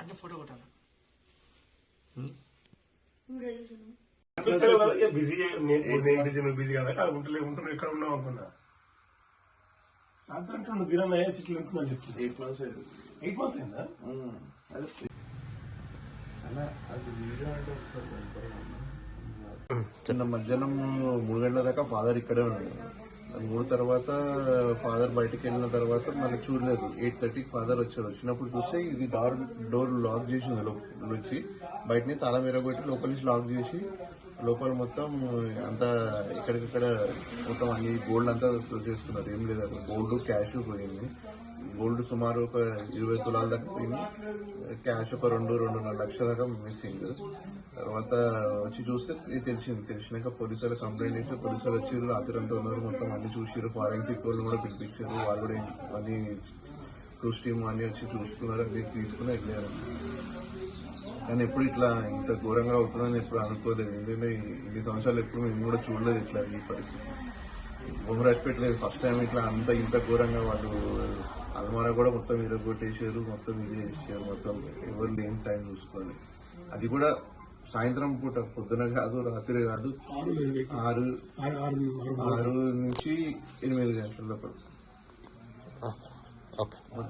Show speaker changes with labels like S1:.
S1: అంటే ఫోటో కొట్టాలి
S2: అనిపిస్తుంది కదా, ఇక బిజీ నేను నేను బిజీ నువ్వు బిజీ కదా అక్కడ ఉంటలే ఉంటున్నా ఇక్కడ ఉన్నావు అనుకున్నా అంటే నువ్వు దిన సిట్లు ఉంటుందని చెప్తుంది
S3: ఎయిట్ మంత్స్ అయింది
S2: ఎయిట్ మంత్స్ అయిందా
S3: అదే అన్న అది వీడియో అంటే ఒకసారి చిన్న మధ్యాహ్నం మూడు గంటల దాకా ఫాదర్ ఇక్కడే ఉన్నాడు. మూడు తర్వాత ఫాదర్ బయటకు వెళ్ళిన తర్వాత మళ్ళీ చూడలేదు. ఎయిట్ థర్టీకి ఫాదర్ వచ్చారు. వచ్చినప్పుడు చూస్తే ఇది డోర్ డోర్ లాక్ చేసింది లోపల నుంచి. బయటని తాళం ఎరగొట్టి లోపల నుంచి లాక్ చేసి లోపల మొత్తం అంతా ఇక్కడికక్కడ మొత్తం అన్ని గోల్డ్ అంతా చేసుకున్నారు. ఏం లేదు అక్కడ. గోల్డ్ క్యాష్ పోయింది. గోల్డ్ సుమారు ఒక ఇరవై తులాల దాకా పోయింది. క్యాష్ ఒక రెండు రెండున్నర లక్షల దాకా మిస్సింగ్ తర్వాత వచ్చి చూస్తే తెలిసింది. తెలిసినాక పోలీసులు కంప్లైంట్ చేస్తే పోలీసులు వచ్చి రాత్రి అంతా ఉన్నారు. మొత్తం అన్ని చూసిరు ఫారెన్సిక్ వాళ్ళు కూడా పిలిపించారు. వాళ్ళు కూడా అన్ని క్రూస్ టీమ్ అన్ని వచ్చి చూసుకున్నారు. అన్ని తీసుకుని వెళ్ళారు. కానీ ఎప్పుడు ఇట్లా ఇంత ఘోరంగా అవుతుందని ఎప్పుడు అనుకోలేదు. ఎందుకంటే ఇన్ని సంవత్సరాలు ఎప్పుడు మేము కూడా చూడలేదు ఇట్లా ఈ పరిస్థితి. బొమ్మరాజ్ ఫస్ట్ టైం ఇట్లా అంత ఇంత ఘోరంగా వాళ్ళు అల్మారా కూడా మొత్తం ఇరగొట్టేసారు మొత్తం ఇది చేసారు మొత్తం ఎవరు లేని టైం చూసుకోవాలి. అది కూడా సాయంత్రం పూట పొద్దున కాదు రాత్రి కాదు ఆరు ఆరు నుంచి ఎనిమిది గంటల లోపల